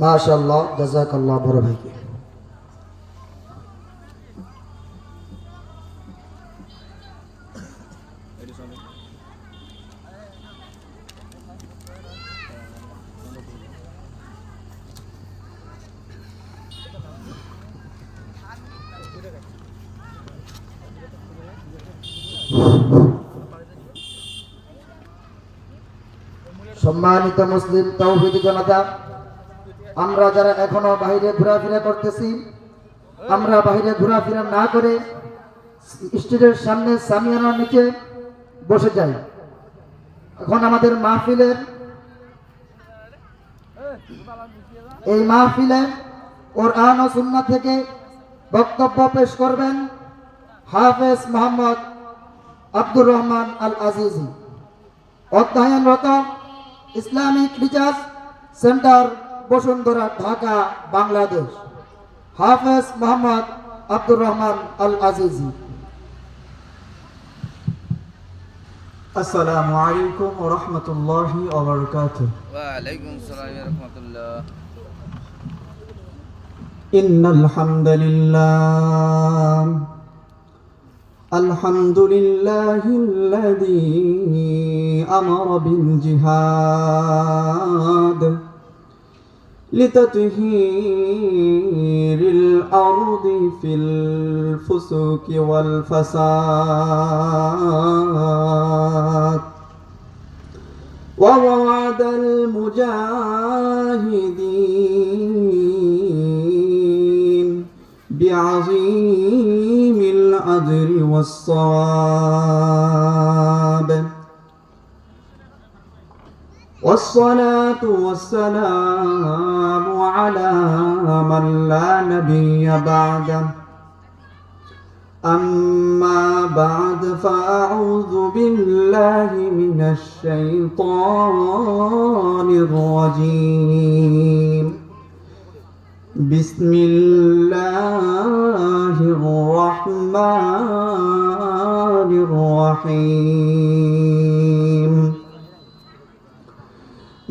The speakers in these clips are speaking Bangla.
মাশাল্লাহ জাজাকাল্লাহ বড় ভাইকে সম্মানিত মুসলিম তৌহিদ জনতা আমরা যারা এখনও বাইরে ঘোরাফেরা করতেছি, আমরা বাইরে ঘোরাফেরা না করে স্টেজের সামনে সামিয়ানার নিচে বসে যাই। এখন আমাদের মাহফিলের এই মাহফিলে কোরআন ও সুন্নাহ থেকে বক্তব্য পেশ করবেন হাফেজ মোহাম্মদ আব্দুর রহমান আল আজিজি অধ্যয়নরত Islamic research center Bashundhara Dhaka Bangladesh Hafez Mohammad Abdur Rahman Al Azizi السلام عليكم ورحمة الله وبركاته ওয়ালাইকুম সালাম রহমতুল্লাহ إن الحمد لله الحمد لله الذي أمر بالجهاد لتطهير الأرض في الفسوق والفساد. ووعد المجاهدين بعظيم الأجر والصواب. والصلاة والسلام على من لا نبي بعده. أما بعد فأعوذ بالله من الشيطان الرجيم. بسم الله الرحمن الرحيم.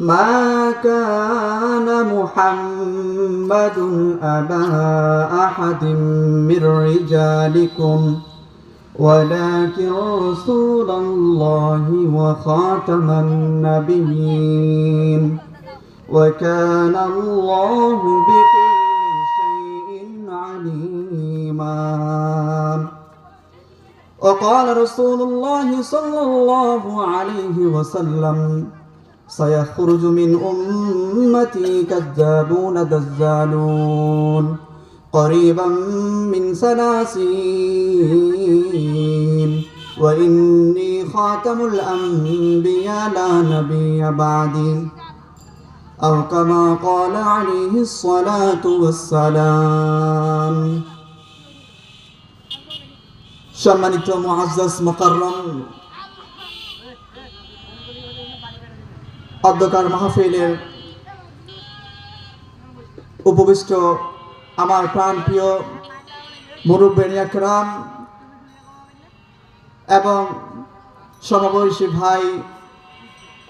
ما كان محمد أبا أحد من رجالكم ولكن رسول الله وخاتم النبيين. وكان الله بكل شيء عليما. وقال رسول الله صلى الله عليه وسلم سيخرج من أمتي كذابون دزالون قريبا من ثلاثين وإني خاتم الأنبياء لا نبي بعدي أو كما قال عليه الصلاة والسلام সম্মানিত মুআজ্জাজ মুকাররম অধ্যকার মাহফিলের উপবিষ্ট আমার প্রাণ প্রিয় মুরব্বেন একরাম এবং সমবয়সী ভাই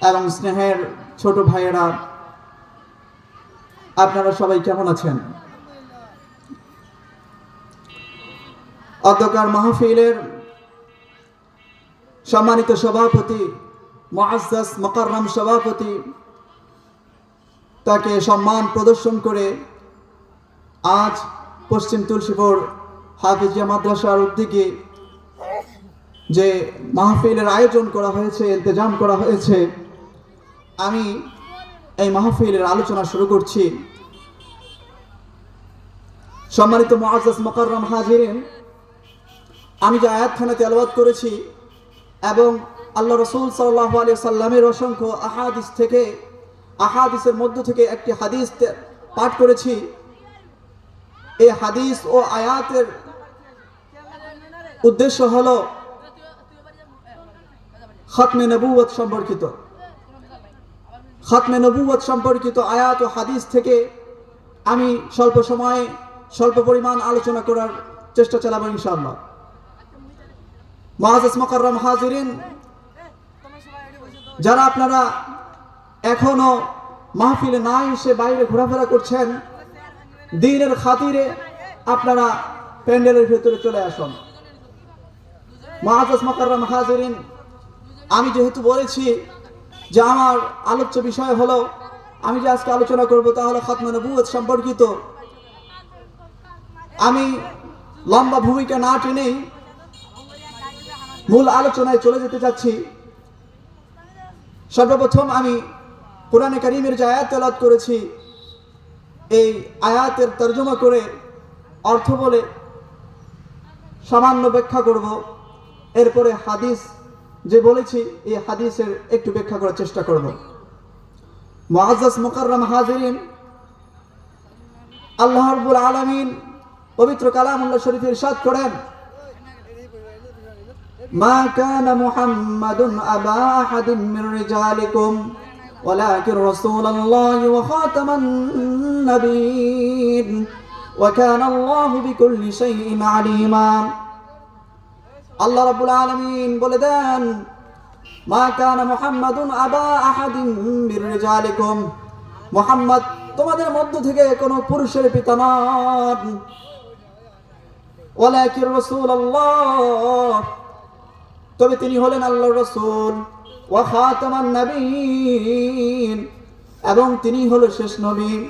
এবং স্নেহের ছোট ভাইয়েরা, আপনারা সবাই কেমন আছেন? অধ্যকার মাহফিলের সম্মানিত সভাপতি মুআজ্জাজ মোকাররম সভাপতি তাকে সম্মান প্রদর্শন করে আজ পশ্চিম তুলসীপুর হাফিজিয়া মাদ্রাসার উদ্যোগে যে মাহফিলের আয়োজন করা হয়েছে, ইন্তজাম করা হয়েছে, আমি এই মাহফিলের আলোচনা শুরু করছি। সম্মানিত মুআজ্জাজ মোকাররম হাজিরিন, আমি যে আয়াতখানা তেলাওয়াত করেছি এবং আল্লাহ রসুল সাল্লাহ আলী সাল্লামের অসংখ্য আহাদিস থেকে, আহাদিসের মধ্য থেকে একটি হাদিস পাঠ করেছি। এই হাদিস ও আয়াতের উদ্দেশ্য হল খাতমে নবুয়ত সম্পর্কিত। খাতমে নবুয়ত সম্পর্কিত আয়াত ও হাদিস থেকে আমি স্বল্প সময়ে স্বল্প পরিমাণ আলোচনা করার চেষ্টা চালাবো ইনশাআল্লাহ। মহাজ মকরম হাজিরিন যারা আপনারা এখনও মাহফিলে না এসে বাইরে ঘোরাফেরা করছেন, দিনের খাতিরে আপনারা প্যান্ডেলের ভেতরে চলে আসুন। মহাজাজ মকাররাম আমি যেহেতু বলেছি যে আমার আলোচ্য বিষয় হলো, আমি যে আজকে আলোচনা করব তা হলো খতমে সম্পর্কিত। আমি লম্বা ভূমিকা না টেনেই মূল আলোচনায় চলে যেতে চাচ্ছি। সর্বপ্রথম আমি কোরআনে কারিমের যে আয়াত তেলাত করেছি, এই আয়াতের তর্জমা করে অর্থ বলে সামান্য ব্যাখ্যা করব। এরপরে হাদিস যে বলেছি, এই হাদিসের একটু ব্যাখ্যা করার চেষ্টা করব। মুআজ্জাজ মুকাররম হাজিরিন, আল্লাহ রাব্বুল আলামিন পবিত্র কালামুল্লাহ শরীফের ইরশাদ করেন মা কানা মুহাম্মাদুন আবা আহাদিন মির রিজালিকুম ولكن رسول الله وخاتم النبيين وكان الله بكل شيء عليما আল্লাহ রাব্বুল আলামিন বলে দেন মা কানা মুহাম্মাদুন আবা আহাদিন মির রিজালিকুম মুহাম্মদ তোমাদের মধ্য থেকে কোনো পুরুষের পিতা নন ওয়ালাকিন রাসূলুল্লাহ তবে তিনি হলেন আল্লাহর রাসূল। এবং তিনি হলো শেষ নবী।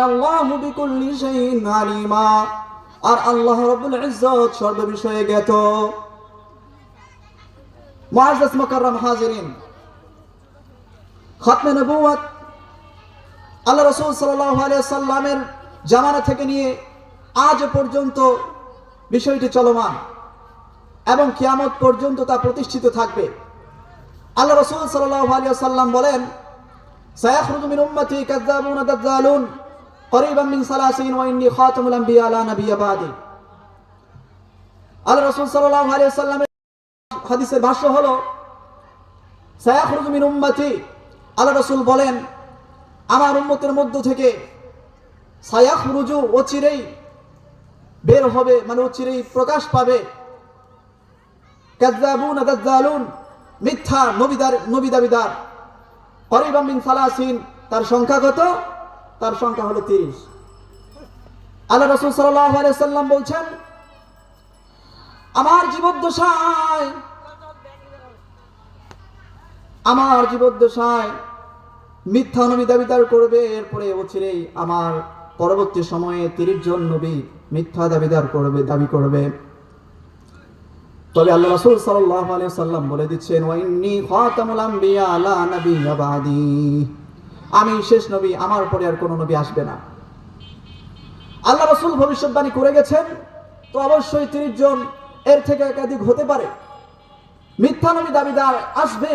আল্লাহু বিকুল্লি শাইইন আলিমা। আর আল্লাহ রাব্বুল ইজ্জত সর্ব বিষয়ে জ্ঞাত। মুআজ্জাজ মুকাররম আল্লাহ রাসূল সাল্লাল্লাহু আলাইহি সাল্লামের জামানা থেকে নিয়ে আজ পর্যন্ত বিষয়টি চলমান। এবং কিয়ামত পর্যন্ত তা প্রতিষ্ঠিত থাকবে। আল্লাহ রসুল সাল্লাম বলেন আল্লাহ ভাষ্য হলো আল্লাহ বলেন, আমার উম্মতের মধ্য থেকে সায়াখরুজু অচিরেই বের হবে মানে অচিরেই প্রকাশ পাবে। কাযযাবুন দাজ্জালুন মিথ্যা নবিদার নবী দাবিদার করিবাম মিন সালাসিন। তার সংখ্যা কত? তার সংখ্যা হলো 30 আল্লাহ রাসূল সাল্লাম বলছেন, আমার জীবদ্দশায় আমার জীবদ্দশায় মিথ্যা নবী দাবিদার করবে। এরপরে অচিরেই আমার পরবর্তী সময়ে 30 জন নবী মিথ্যা দাবিদার করবে, দাবি করবে। তবে আল্লাহ রাসূল সাল্লাল্লাহু আলাইহি সাল্লাম বলে দিচ্ছেন, ওয়া ইন্নী খাতামুল আম্বিয়া লা নাবিয়্যা বাদি। আমি শেষ নবী, আমার পরে আর কোনো নবী আসবে না। আল্লাহ রাসূল ভবিষ্যৎবাণী করে গেছেন, তো অবশ্যই 30 জন এর থেকে একাধিক হতে পারে। মিথ্যা নবী দাবিদার আসবে,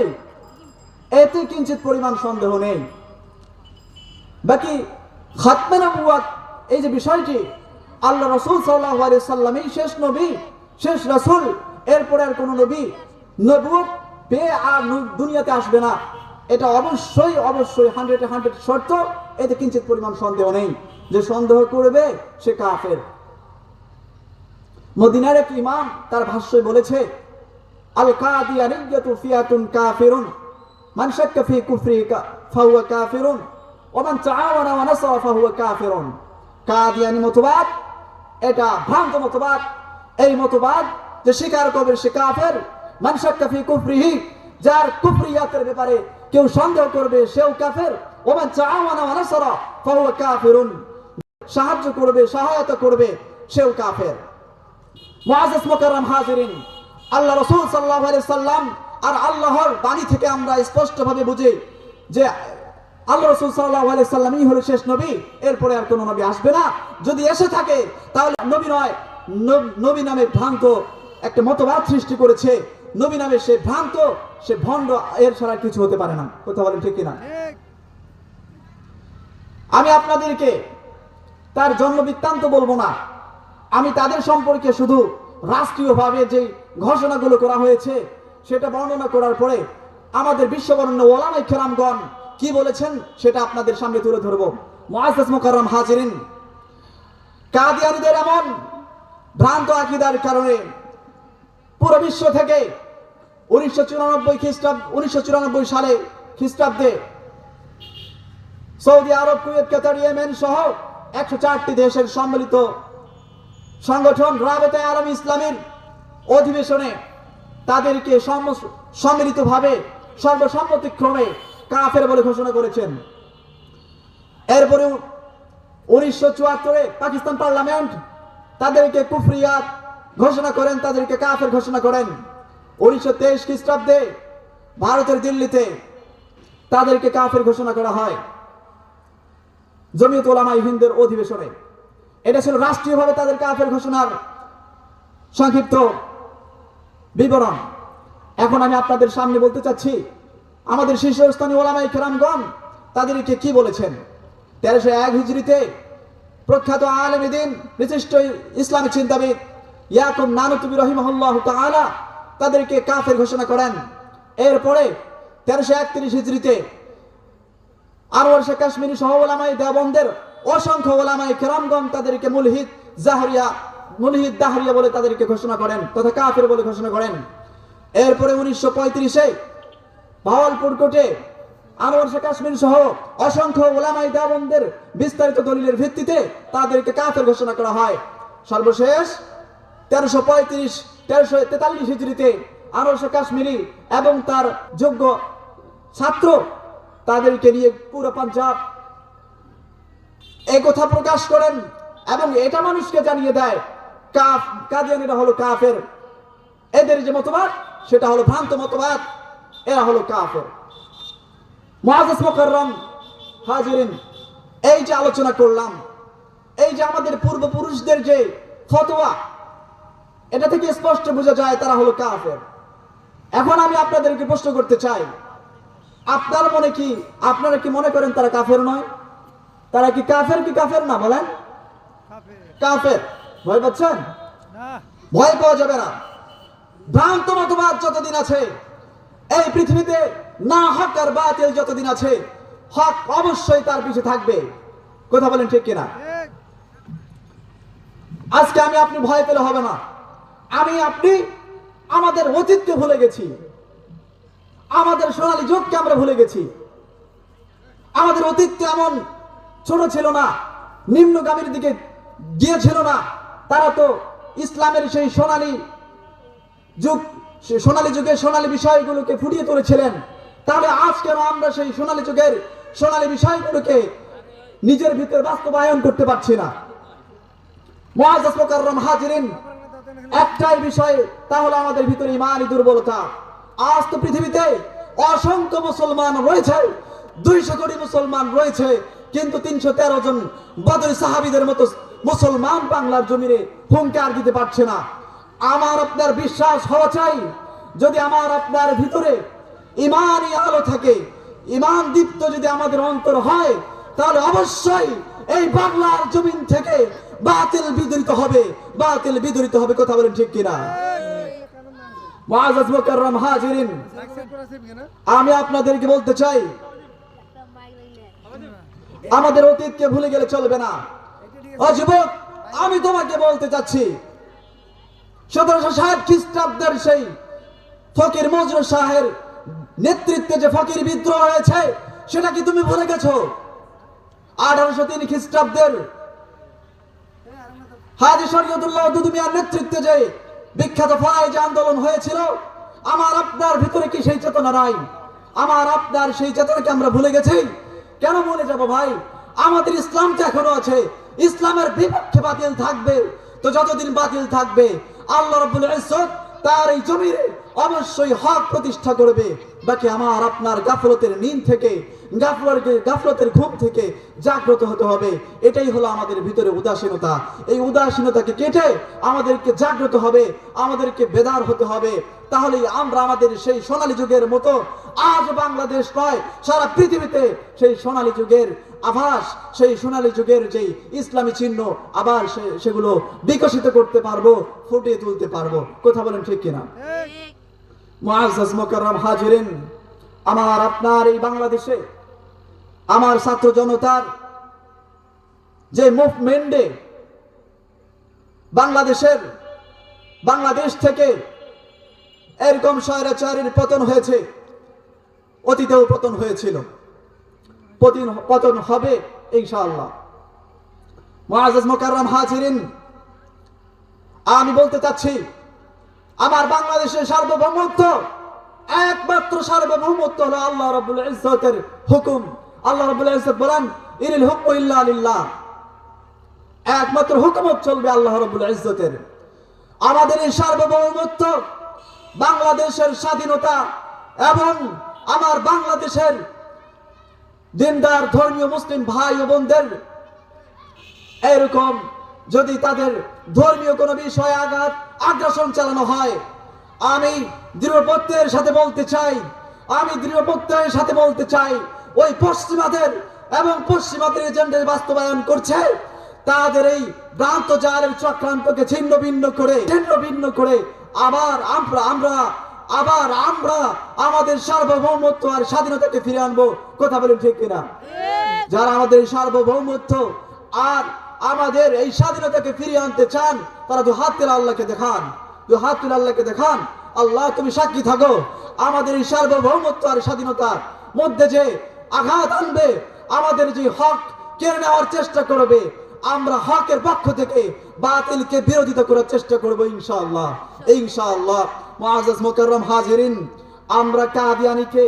এতে কিঞ্চিত পরিমাণ সন্দেহ নেই। বাকি খাতমে নবুয়াত এই যে বিষয়টি, আল্লাহ রসুল সাল্লাহ আলাইহি সাল্লাম এই শেষ নবী, শেষ রাসূল এরপরে আর কোনো নবী নবুয়ত পেয়ে আর দুনিয়াতে আসবে না। এটা অবশ্যই অবশ্যই হান্ড্রেড হান্ড্রেড শর্ত। এতে কিঞ্চিত পরিমাণ সন্দেহ নেই। যে সন্দেহ করবে, সে কাফের। মদিনার এক ইমাম তার ভাষ্যে বলেছে আল কাদিয়ানিয়াতু ফিয়াতুন কাফিরুন, মান শাক্কা ফি কুফরি ফাহুয়া কাফিরুন, ওয়া মান তাআওয়ানা ওয়া নাসারা ফাহুয়া কাফিরুন। কাদিয়ানি মতবাদ, এটা ভ্রান্ত মতবাদ। এই মতবাদ যে স্বীকার করবে সে কাফের। মান শাক্কা ফি কুফরিহি, যার কুফরিয়াতের ব্যাপারে কেউ সন্দেহ করবে, সেও কাফের। ওয়া মান তাআওয়ানা ওয়া নাসারা, ফাহুয়া কাফিরুন। সাহায্য করবে, সহায়তা করবে, সেও কাফের। মুআজ্জাজ মুকাররম হাজিরিন, আল্লাহ রাসূল সাল্লাল্লাহু আলাইহি সাল্লাম আর আল্লাহর বাণী থেকে আমরা স্পষ্টভাবে বুঝি যে আল্লাহ রাসূল সাল্লাল্লাহু আলাইহি সাল্লামই হলো শেষ নবী, এরপরে আর কোনো নবী আসবে না। যদি এসে থাকে, তাহলে নবী নয় নবী নামে ভ্রান্ত একটা মতবাদ সৃষ্টি করেছে। নবী নামে সে ভ্রান্ত, সে ভণ্ড, এর ছাড়া কিছু হতে পারে না। কথা বলেন ঠিক কিনা? আমি আপনাদেরকে তার জন্ম বৃত্তান্ত বলব না। আমি তাদের সম্পর্কে শুধু রাষ্ট্রীয়ভাবে যে ঘোষণাগুলো করা হয়েছে, সেটা বর্ণনা করার পরে আমাদের বিশ্ববরণ্য ওলামাই খেরামগণ কি বলেছেন, সেটা আপনাদের সামনে তুলে ধরবো। মুআজ্জাজ মুকাররম হাজিরিন, কাদিয়ানীদের এমন ভ্রান্ত আকিদার কারণে পুরো বিশ্ব থেকে উনিশশো চুরানব্বই খ্রিস্টাব্দ, উনিশশো চুরানব্বই সালে খ্রিস্টাব্দে সৌদি আরব, কুয়েত, কাতার, ইয়েমেন সহ একশো চারটি দেশের সম্মিলিত সংগঠন রাবেতে আলম ইসলামীর অধিবেশনে তাদেরকে সম- সম্মিলিতভাবে সর্বসম্মতিক্রমে কাফের বলে ঘোষণা করেছেন। এরপরে উনিশশো চুয়াত্তরে পাকিস্তান পার্লামেন্ট তাদেরকে কুফরিয়াত ঘোষণা করেন, তাদেরকে কাফের ঘোষণা করেন। উনিশশো তেইশ খ্রিস্টাব্দে ভারতের দিল্লিতে তাদেরকে কাফের ঘোষণা করা হয়। জমিয়ত ওলামাই হিন্দের অধিবেশনে। এটা ছিল রাষ্ট্রীয়ভাবে তাদের কাফের ঘোষণার সংক্ষিপ্ত বিবরণ। এখন আমি আপনাদের সামনে বলতে চাচ্ছি, আমাদের শীর্ষস্থানীয় ওলামাই কেরামগণ তাদেরকে কি বলেছেন? তেরোশো এক হিজড়িতে প্রখ্যাত আলেম দিন বিশিষ্ট ইসলামী চিন্তাবিদ ইয়াকুব নানুতুবি রহিমহল্লাহ তাআলা তাদেরকে কাফের ঘোষণা করেন। এরপরে তেরোশো একত্রিশ হিজড়িতে আনোয়ার শেখ কাশ্মীরি সহ ওলামাই দেবন্দের অসংখ্য ওলামাই কেরামগণ তাদেরকে মুলহিদ জাহরিয়া, মুলহিদ দাহরিয়া বলে তাদেরকে ঘোষণা করেন তথা কাফের বলে ঘোষণা করেন। এরপরে উনিশশো পঁয়ত্রিশে ভাওয়ালপুর কোটে আনোয়ার শেখ কাশ্মীর সহ অসংখ্য ওলামাই দেবন্দের বিস্তারিত দলিলের ভিত্তিতে তাদেরকে কাফের ঘোষণা করা হয়। সর্বশেষ তেরোশো পঁয়ত্রিশ, তেরোশো তেতাল্লিশ হিজড়িতে আনোয়ার শেখ কাশ্মীরি এবং তার যোগ্য ছাত্র তাদেরকে নিয়ে পুরো পাঞ্জাব এই কথা প্রকাশ করেন এবং এটা মানুষকে জানিয়ে দেয়, কাফ, কাদিয়ানিরা হলো কাফের। এদের যে মতবাদ, সেটা হলো ভ্রান্ত মতবাদ, এরা হলো কাফের। মুআজ্জাজ মুকাররম হাজিরিন, এই যে আলোচনা করলাম, এই যে আমাদের পূর্বপুরুষদের যে ফতোয়া এটা থেকে স্পষ্ট বোঝা যায় তারা হলো কাফের। এখন আমি আপনাদেরকে প্রশ্ন করতে চাই আপনার মনে কি আপনারা কি মনে করেন তারা কাফের নয়? তারা কি কাফের কি কাফের না বলেন। কাফের। ভয় পাচ্ছেন? ভয় পাওয়া যাবে না। ভ্রান্ত মতবাদ যতদিন আছে এই পৃথিবীতে না হক আর বাতিল যতদিন আছে হক অবশ্যই তার পিছে থাকবে। কথা বলেন ঠিক কিনা? আজকে আমি আপনি ভয় পেলে হবে না। আমি, আপনি আমাদের অতীতকে ভুলে গেছি। আমাদের সোনালী যুগকে আমরা ভুলে গেছি। আমাদের অতীত এমন ছোট ছিল না, নিম্নগামীর দিকে গিয়েছিল না। তারা তো ইসলামের সেই সোনালী যুগ সোনালী যুগের সোনালী বিষয়গুলোকে ফুটিয়ে তুলেছিলেন। তাহলে আজ কেন আমরা সেই সোনালী যুগের সোনালী বিষয়গুলোকে নিজের ভিতরে বাস্তবায়ন করতে পারছি না? মুকাররম হাজিরিন একটাই বিষয় তাহলে আমাদের ভিতরে ইমানই দুর্বলতা। আজ তো পৃথিবীতে অসংখ্য মুসলমান রয়েছে, দুইশো কোটি মুসলমান রয়েছে, কিন্তু তিনশো তেরো জন বদর সাহাবিদের মতো মুসলমান বাংলার জমিনে হুঙ্কার দিতে পারছে না। আমার আপনার বিশ্বাস হওয়া চাই, যদি আমার আপনার ভিতরে ইমানই আলো থাকে, ইমান দীপ্ত যদি আমাদের অন্তর হয়, তাহলে অবশ্যই এই বাংলার জমিন থেকে বাতিল বিদরিত হবে, বাতিল বিদরিত হবে, কথা বলেন ঠিক কিনা? আমি আপনাদেরকে বলতে চাই, আমাদের অতীতকে ভুলে গেলে চলবে না। ও যুবক, আমি তোমাকে বলতে চাচ্ছি, সতেরোশো ষাট খ্রিস্টাব্দের সেই ফকির মজরু শাহের নেতৃত্বে যে ফকির বিদ্রোহ হয়েছে, সেটা কি তুমি ভুলে গেছো? আঠারোশো তিন খ্রিস্টাব্দের হাজি শরীয়তুল্লাহ দুদুমিয়ার নেতৃত্বে যে বিখ্যাত ফরাইজ আন্দোলন হয়েছিল, আমার আপনার ভিতরে কি সেই চেতনা নাই? আমার আপনার সেই চেতনাকে আমরা ভুলে গেছি? কেন ভুলে যাব ভাই? আমাদের ইসলাম তো এখনও আছে। ইসলামের বিপক্ষে বাতিল থাকবে। তো যতদিন বাতিল থাকবে, আল্লাহ রব্বুল ইজ্জত তার এই জমিনে অবশ্যই হক প্রতিষ্ঠা করবে। বাকি আমার আপনার গাফলতের নিন থেকে গাফলতের ঘুম থেকে জাগ্রত হতে হবে। এটাই হলো আমাদের ভিতরে উদাসীনতা। এই উদাসীনতাকে কেটে আমাদেরকে জাগ্রত হবে, আমাদেরকে বেদার হতে হবে। তাহলেই আমরা আমাদের সেই সোনালী যুগের মতো, আজ বাংলাদেশ নয়, সারা পৃথিবীতে সেই সোনালী যুগের আভাস, সেই সোনালী যুগের যেই ইসলামী চিহ্ন, আবার সেগুলো বিকশিত করতে পারব, ফুটিয়ে তুলতে পারব। কথা বলেন ঠিক কিনা? মুকাররম আমার আপনার এই বাংলাদেশে, আমার ছাত্র জনতার যে মুভমেন্টে বাংলাদেশের, বাংলাদেশ থেকে এরকম স্বৈরাচারীর পতন হয়েছে, অতীতেও পতন হয়েছিল। পতন পতন হবে? ইনশাআল্লাহ। মুআজ্জাজ মুকাররম হাজিরিন, আমি বলতে চাচ্ছি, আমার বাংলাদেশের সার্বভৌমত্ব একমাত্র সার্বভৌমত্ব হলো আল্লাহ রাব্বুল ইজ্জতের হুকুম। আল্লাহ রাব্বুল ইজ্জত বলেন, ইনিল হুকমু ইল্লা লিল্লাহ। একমাত্র হুকুমত চলবে আল্লাহ রাব্বুল ইজ্জতের। আমাদের এই সার্বভৌমত্ব বাংলাদেশের স্বাধীনতা এবং আমার বাংলাদেশের দিনদার ধর্মীয় মুসলিম ভাই ও বোনদের এরকম যদি তাদের ধর্মীয় কোনো বিষয়ে আঘাত, আগ্রাসন চালানো হয়, আমি দৃঢ়পত্যের সাথে বলতে চাই, আমি দৃঢ়পত্যের সাথে বলতে চাই, ওই পশ্চিমাদের এবং পশ্চিমাদের এজেন্ডা বাস্তবায়ন করছে, তাদের এই ভ্রান্ত জালের চক্রান্তকে ছিন্ন ভিন্ন করে, ছিন্ন ভিন্ন করে আবার আমরা আমরা আবার আমরা আমাদের সার্বভৌমত্ব আর স্বাধীনতাকে ফিরে আনব। কথা বলেন ঠিক কিনা? যারা আমাদের সার্বভৌমত্ব আর আমাদের এই স্বাধীনতাকে ফিরিয়ে আনতে চান তারা দু হাত তুলে আল্লাহকে দেখান। দু হাত তুলে আল্লাহকে দেখান। আল্লাহ তুমি সাক্ষী থাকো। আমাদের এই সার্বভৌমত্ব আর স্বাধীনতার মধ্যে যে আঘাত আনবে আমাদের যে হক কেড়ে নেওয়ার চেষ্টা করবে আমরা হকের পক্ষ থেকে বাতিলকে বিরোধিতা করার চেষ্টা করব ইনশাআল্লাহ। ইনশাআল্লাহ। মুআজ্জাজ মুকাররম হাজিরিন, আমরা কাদিয়ানিকে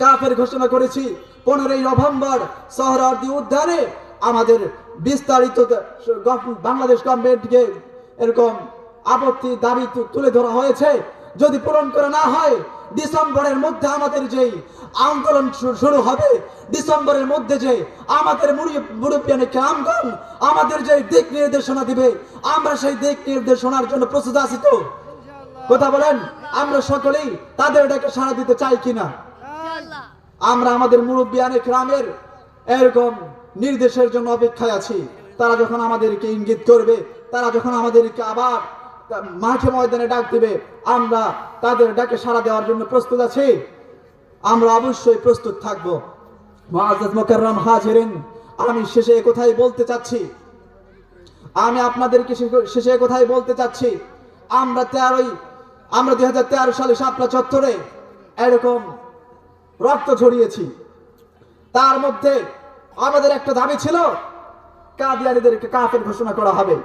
কাফের ঘোষণা করেছি পনেরোই নভেম্বর সহরার্দি উদ্যানে আমাদের বিস্তারিত বাংলাদেশ গভর্নমেন্টকে এরকম আপত্তি দাবি তুলে ধরা হয়েছে। যদি পূরণ করে না হয়, ডিসেম্বরের মধ্যে আমাদের যেই আন্দোলন শুরু হবে, ডিসেম্বরের মধ্যে যে আমাদের মুরব্বিয়ানে কেরামগণ আমাদের যে দিক নির্দেশনা দিবে, আমরা সেই দিক নির্দেশনার জন্য প্রস্তুত আছি তো। কথা বলেন, আমরা সকলেই তাদের ডাকে সাড়া দিতে চাই কিনা? আমরা আমাদের মুরব্বিয়ানে গ্রামের এরকম নির্দেশের জন্য অপেক্ষায় আছি। তারা যখন আমাদেরকে ইঙ্গিত করবে, তারা যখন আমাদেরকে আবার মাঠে ময়দানে ডাক দিবে, আমরা তাদের ডাকে সাড়া দেওয়ার জন্য প্রস্তুত আছি। আমরা অবশ্যই প্রস্তুত থাকব। হাজিরিন, আমি শেষে কোথায় বলতে চাচ্ছি। আমি আপনাদেরকে শেষে কোথায় বলতে চাচ্ছি। আমরা তেরোই আমরা দুই হাজার তেরো সালে শাপলা চত্বরে এরকম রক্ত ঝরিয়েছি। তার মধ্যে আমাদের একটা দাবি ছিল, কাদিয়ানিদেরকে কাফের ঘোষণা করা হবে।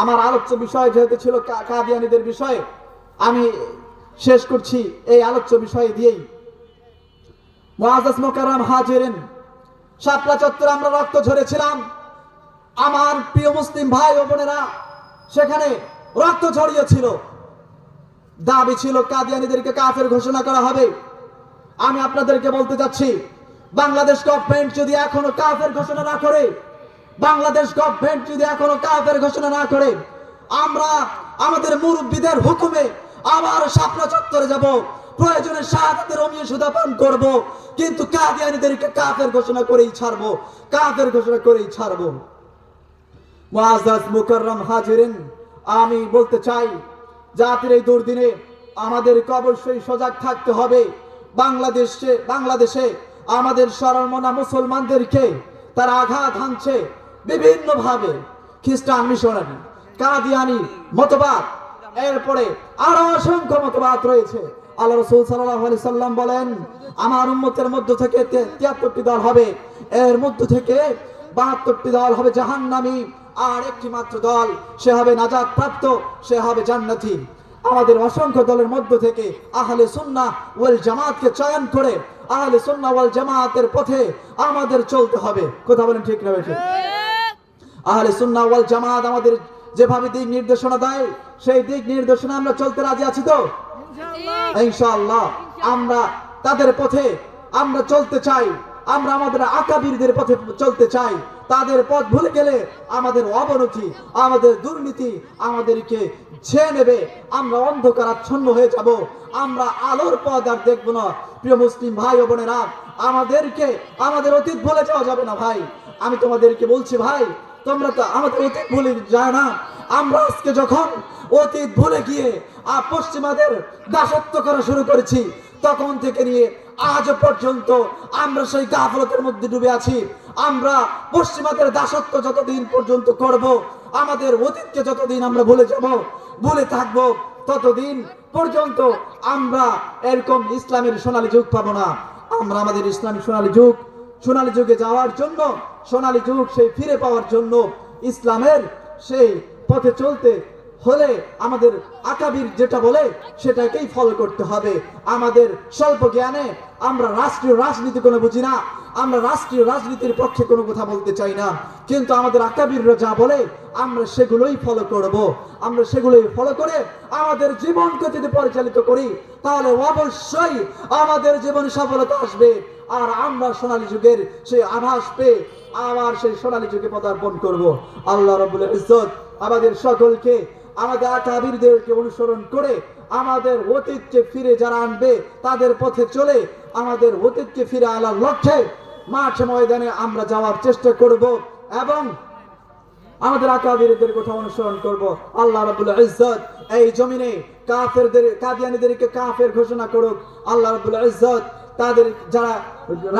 আমার আলোচ্য বিষয় যেহেতু ছিল কাদিয়ানিদের বিষয়ে, আমি শেষ করছি এই আলোচ্য বিষয় দিয়েই। মুকাররম হাজিরিন শাপলা চত্বরে আমরা রক্ত ঝরেছিলাম। আমার প্রিয় মুসলিম ভাই ও বোনেরা, সেখানে রক্ত ঝরিয়েছিল। দাবি ছিল কাদিয়ানিদেরকে কাফের ঘোষণা করা হবে। আমি আপনাদেরকে বলতে চাচ্ছি বাংলাদেশ গভর্নমেন্ট যদি এখনও কাফের ঘোষণা না করে, বাংলাদেশ গভর্নমেন্ট যদি এখনও কাফের ঘোষণা না করে, আমরা আমাদের মুরব্বীদের হুকুমে আবার শাপলা চত্বরে যাব, প্রয়োজনে শাহাদাতের অমিয় সুদা পান করব, কিন্তু কাদিয়ানিদেরকে কাফের ঘোষণা করেই ছাড়বো, কাফের ঘোষণা করেই ছাড়বো। মুকাররম হাজিরিন, আমি বলতে চাই জাতির এই দুর্দিনে আমাদেরকে অবশ্যই সজাগ থাকতে হবে। বাংলাদেশে বাংলাদেশে আমাদের সরলমনা মুসলমানদেরকে তারা আঘাত হানছে বিভিন্নভাবে। খ্রিস্টান মিশনারি, কাদিয়ানি মতবাদ, এরপরে আরও অসংখ্য মতবাদ রয়েছে। আল্লাহ রসুল সাল্লাহ সাল্লাম বলেন, আমার উম্মতের মধ্য থেকে তিয়াত্তরটি দল হবে। এর মধ্য থেকে বাহাত্তরটি দল হবে জাহান্নামী। আর একটি মাত্র দল সে হবে নাজাত প্রাপ্ত সে হবে জান্নাতি। আমাদের অসংখ্য দলের মধ্য থেকে আহলে সুন্নাহ ওয়াল জামাতকে চয়ন করে আহলে সুন্নাহ ওয়াল জামাতের পথে আমাদের চলতে হবে। কথা বলেন ঠিক না বেঠিক? আহলে সুন্নাহ ওয়াল জামাত আমাদের যেভাবে দিক নির্দেশনা দেয় সেই দিক নির্দেশনা আমরা চলতে রাজি আছি তো? ইনশাআল্লাহ। আমরা তাদের পথে আমরা চলতে চাই আমরা আমাদের আকাবিরদের পথে চলতে চাই। তাদের পথ ভুলে গেলে আমাদের অবনতি, আমাদের দুর্নীতি আমাদেরকে ছেয়ে নেবে। আমরা অন্ধকার আচ্ছন্ন হয়ে যাব। আমরা আলোর পথ আর দেখব না। প্রিয় মুসলিম ভাই ও বোনেরা, আমাদেরকে, আমাদের অতীত ভুলে যাওয়া যাবে না ভাই। আমি তোমাদেরকে বলছি ভাই, তোমরা তো আমাদের অতীত ভুলে যায় না। আমরা আজকে যখন অতীত ভুলে গিয়ে আর পশ্চিমাদের দাসত্ব করা শুরু করেছি, তখন থেকে নিয়ে আজ পর্যন্ত আমরা সেই গাফলতের মধ্যে ডুবে আছি। আমরা পশ্চিমাদের দাসত্ব যতদিন পর্যন্ত করব, আমাদের অতীতকে যতদিন আমরা ভুলে যাব, ভুলে থাকব, ততদিন পর্যন্ত আমরা এরকম ইসলামের সোনালী যুগ পাবো না। আমরা আমাদের ইসলামী সোনালী যুগ, সোনালী যুগে যাওয়ার জন্য, সোনালী যুগ সেই ফিরে পাওয়ার জন্য ইসলামের সেই পথে চলতে হলে আমাদের আকাবির যেটা বলে, সেটাকেই ফলো করতে হবে। আমাদের স্বল্প জ্ঞানে আমরা রাষ্ট্রীয় রাজনীতি কোনো বুঝি না, আমরা রাষ্ট্রীয় রাজনীতির পক্ষে কোনো কথা বলতে চাই না। কিন্তু আমাদের আকাবিররা যা বলে, আমরা সেগুলোই ফলো করব। আমরা সেগুলোই ফলো করে আমাদের জীবনকে যদি পরিচালিত করি, তাহলে অবশ্যই আমাদের জীবন সফলতা আসবে। আর আমরা সোনালী যুগের সেই আভাস পেয়ে আবার সেই সোনালী যুগে পদার্পণ করব। আল্লাহ রবুল ইজ্জত আমাদের সকলকে আমাদের আকাবিরদেরকে অনুসরণ করে আমাদের অতীতকে ফিরে যারা আনবে, তাদের পথে চলে আমাদের অতীতকে ফিরে আনার লক্ষ্যে মাঠ ময়দানে আমরা যাওয়ার চেষ্টা করব এবং আমাদের আকাবিরদের কথা অনুসরণ করব। আল্লাহ রাব্বুল ইজ্জত, এই জমিনে কাফেরদের, কাদিয়ানিদেরকে কাফের ঘোষণা করুক। আল্লাহ রাব্বুল ইজ্জত, তাদের যারা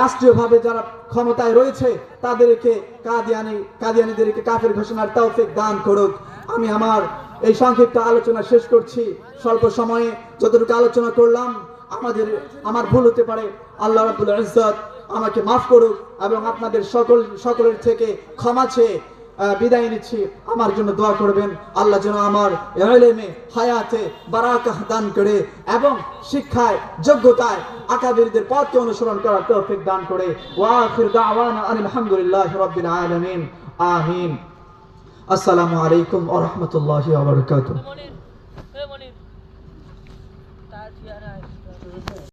রাষ্ট্রীয়ভাবে যারা ক্ষমতায় রয়েছে, তাদেরকে কাদিয়ানি, কাদিয়ানিদেরকে কাফের ঘোষণার তৌফিক দান করুক। আমি আমার এই সংক্ষিপ্ত আলোচনা শেষ করছি। স্বল্প সময়ে যতটুকু আলোচনা করলাম, আমাদের, আমার ভুল হতে পারে। আল্লাহ রাব্বুল ইজ্জত আমাকে মাফ করুক এবং আপনাদের সকল, সকলের থেকে ক্ষমা চেয়ে বিদায় নিচ্ছি। আমার জন্য দোয়া করবেন। আল্লাহ যেন আমার এলেমে, হায়াতে বারাকাহ দান করে এবং শিক্ষায়, যোগ্যতায় আকাবিরদের পথকে অনুসরণ করার তৌফিক দান করে। ওয়াখির দাওয়ানা আনিল হামদুলিল্লাহি রাব্বিল আলামিন। আমিন। আসসালামু আলাইকুম বারাকাতুহু।